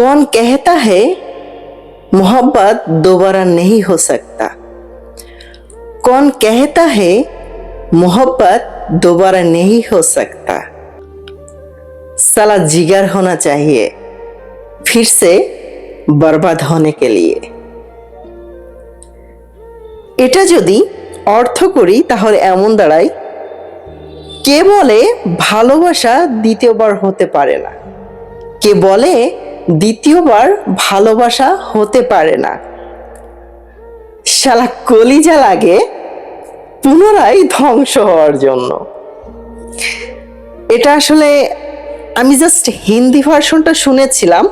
कौन कहता है मोहब्बत दोबारा नहीं हो सकता कौन कहता है मोहब्बत दोबारा नहीं हो सकता साला जिगर होना चाहिए फिर से बर्बाद होने के लिए এটা যদি অর্থ করি তাহলে এমন দাঁড়ায় কে বলে ভালোবাসা দ্বিতীয়বার হতে পারে না কে বলে দ্বিতীয়বার ভালোবাসা হতে পারে না। শালা কলিজা লাগে পুনরায় ধ্বংস হওয়ার জন্য। এটা আসলে আমি জাস্ট হিন্দি ভার্সনটা শুনেছিলাম,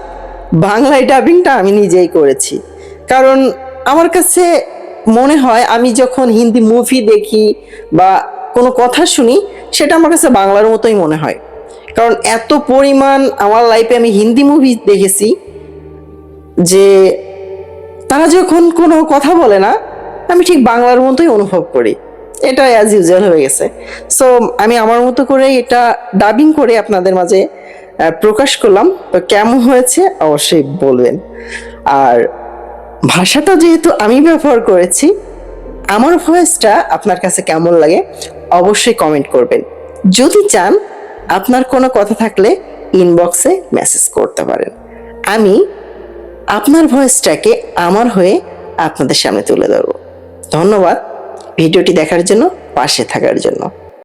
বাংলায় ডাবিংটা আমি নিজেই করেছি। কারণ আমার কাছে মনে হয় আমি যখন হিন্দি মুভি দেখি বা কোনো কথা শুনি, সেটা আমার কাছে বাংলার মতোই মনে হয়। কারণ এত পরিমাণ আমার লাইফে আমি হিন্দি মুভি দেখেছি যে তারা যখন কোনো কথা বলে না, আমি ঠিক বাংলার মতোই অনুভব করি। এটা অ্যাজ ইউজুয়াল হয়ে গেছে। সো আমি আমার মতো করে এটা ডাবিং করে আপনাদের মাঝে প্রকাশ করলাম। তো কেমন হয়েছে অবশ্যই বলবেন। আর ভাষাটা যেহেতু আমি ব্যবহার করেছি, আমার ভয়েসটা আপনার কাছে কেমন লাগে অবশ্যই কমেন্ট করবেন। যদি চান আপনার কোনো কথা থাকলে ইনবক্সে মেসেজ করতে পারেন। আমি আপনার ভয়েসটাকে আমার হয়ে আপনাদের সামনে তুলে ধরব। ধন্যবাদ। ভিডিওটি দেখার জন্য, পাশে থাকার জন্য।